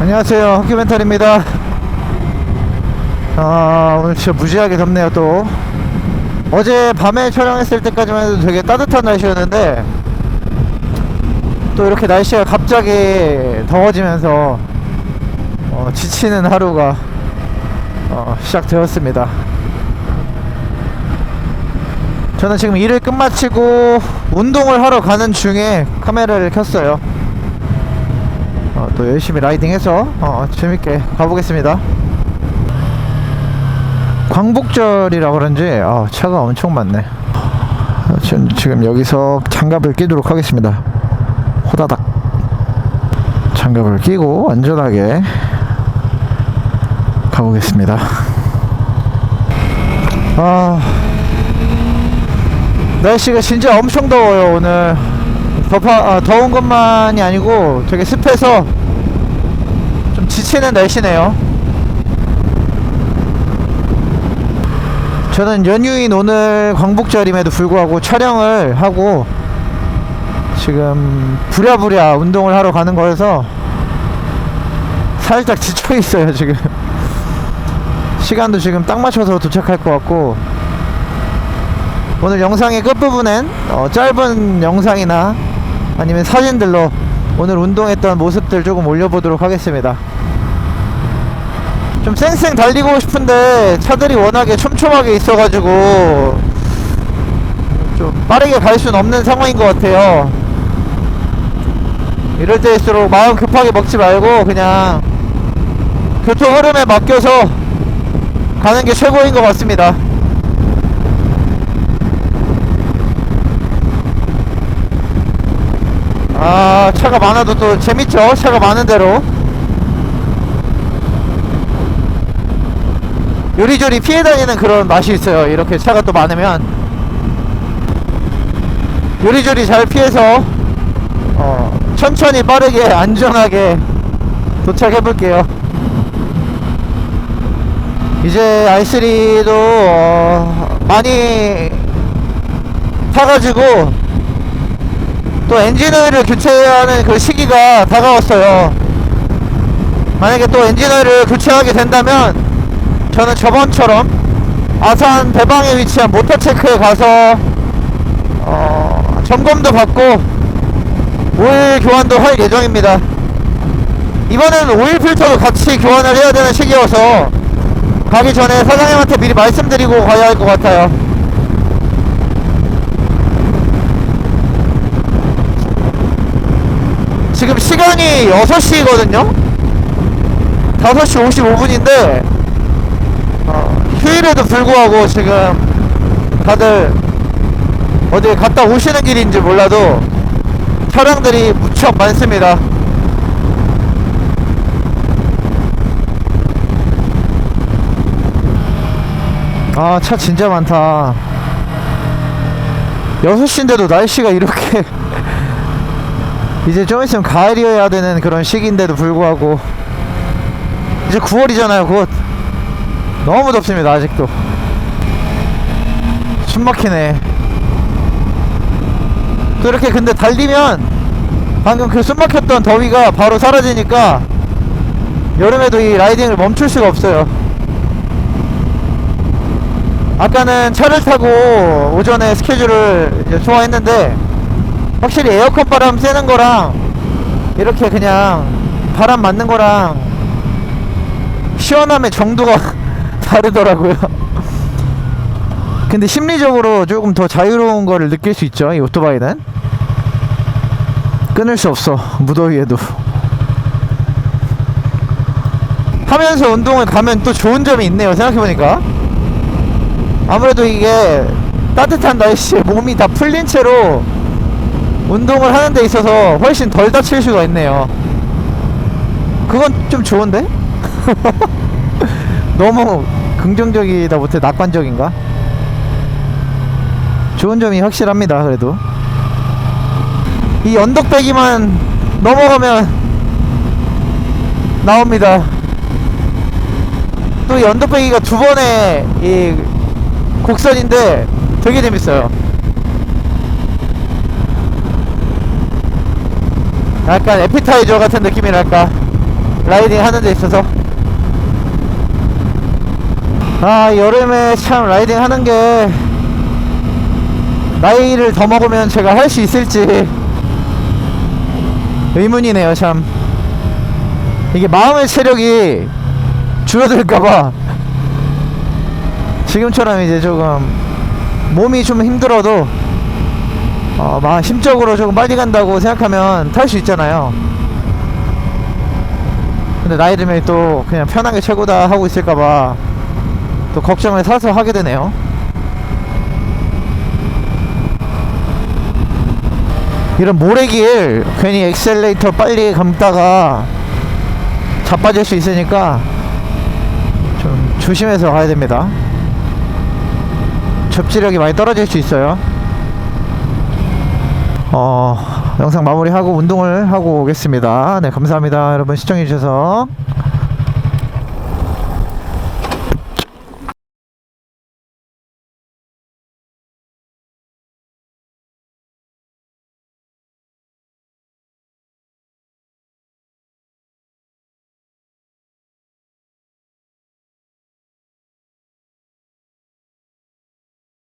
안녕하세요. 학교멘탈입니다. 아 오늘 진짜 무지하게 덥네요 또. 어제 밤에 촬영했을 때까지만 해도 되게 따뜻한 날씨였는데 또 이렇게 날씨가 갑자기 더워지면서 어, 지치는 하루가 어, 시작되었습니다. 저는 지금 일을 끝마치고 운동을 하러 가는 중에 카메라를 켰어요. 어, 또 열심히 라이딩해서 어, 재밌게 가보겠습니다. 광복절이라 그런지 아, 차가 엄청 많네. 어, 지금, 지금 여기서 장갑을 끼도록 하겠습니다. 호다닥. 장갑을 끼고 안전하게 가보겠습니다. 아, 날씨가 진짜 엄청 더워요 오늘. 덥아, 아, 더운 것만이 아니고 되게 습해서 좀 지치는 날씨네요. 저는 연휴인 오늘 광복절임에도 불구하고 촬영을 하고 지금 부랴부랴 운동을 하러 가는 거여서 살짝 지쳐 있어요 지금. 시간도 지금 딱 맞춰서 도착할 것 같고 오늘 영상의 끝부분엔 어, 짧은 영상이나 아니면 사진들로 오늘 운동했던 모습들 조금 올려보도록 하겠습니다. 좀 쌩쌩 달리고 싶은데 차들이 워낙에 촘촘하게 있어가지고 좀 빠르게 갈 수는 없는 상황인 것 같아요. 이럴 때일수록 마음 급하게 먹지 말고 그냥 교통 흐름에 맡겨서 가는 게 최고인 것 같습니다. 아 차가 많아도 또 재밌죠 차가 많은 대로 요리조리 피해 다니는 그런 맛이 있어요. 이렇게 차가 또 많으면. 요리조리 잘 피해서 어, 천천히 빠르게 안전하게 도착해 볼게요. 이제 i3도 어, 많이 타가지고 또 엔진오일을 교체하는 그 시기가 다가왔어요. 만약에 또 엔진오일을 교체하게 된다면 저는 저번처럼 아산 배방에 위치한 모터체크에 가서 어, 점검도 받고 오일 교환도 할 예정입니다. 이번에는 오일 필터도 같이 교환을 해야 되는 시기여서 가기 전에 사장님한테 미리 말씀드리고 가야 할 것 같아요. 지금 시간이 6시거든요? 5시 55분인데, 어, 휴일에도 불구하고 지금 다들 어디 갔다 오시는 길인지 몰라도 차량들이 무척 많습니다. 아, 차 진짜 많다. 6시인데도 날씨가 이렇게 이제 좀 있으면 가을이어야 되는 그런 시기인데도 불구하고 이제 9월이잖아요 곧 너무 덥습니다 아직도. 숨 막히네. 또 이렇게 근데 달리면 방금 그 숨 막혔던 더위가 바로 사라지니까 여름에도 이 라이딩을 멈출 수가 없어요. 아까는 차를 타고 오전에 스케줄을 소화했는데 확실히 에어컨 바람 쐬는 거랑 이렇게 그냥 바람 맞는 거랑 시원함의 정도가 다르더라고요. 근데 심리적으로 조금 더 자유로운 거를 느낄 수 있죠. 이 오토바이는 끊을 수 없어. 무더위에도. 하면서 운동을 가면 또 좋은 점이 있네요. 생각해보니까. 아무래도 이게 따뜻한 날씨에 몸이 다 풀린 채로 운동을 하는 데 있어서 훨씬 덜 다칠 수가 있네요. 그건 좀 좋은데? 너무 긍정적이다 못해 낙관적인가? 좋은 점이 확실합니다, 그래도. 이 언덕배기만 넘어가면 나옵니다. 또 이 언덕배기가 두 번의 이 곡선인데 되게 재밌어요. 약간 에피타이저 같은 느낌이랄까 라이딩 하는 데 있어서 아 여름에 참 라이딩 하는 게 나이를 더 먹으면 제가 할 수 있을지 의문이네요 참 이게 마음의 체력이 줄어들까봐 지금처럼 이제 조금 몸이 좀 힘들어도 어, 막 심적으로 조금 빨리 간다고 생각하면 탈 수 있잖아요. 근데 나이 들면 또 그냥 편하게 최고다 하고 있을까봐 또 걱정을 사서 하게 되네요. 이런 모래길 괜히 엑셀레이터 빨리 감다가 자빠질 수 있으니까 좀 조심해서 가야 됩니다. 접지력이 많이 떨어질 수 있어요. 어, 영상 마무리하고 운동을 하고 오겠습니다. 네, 감사합니다. 여러분 시청해주셔서.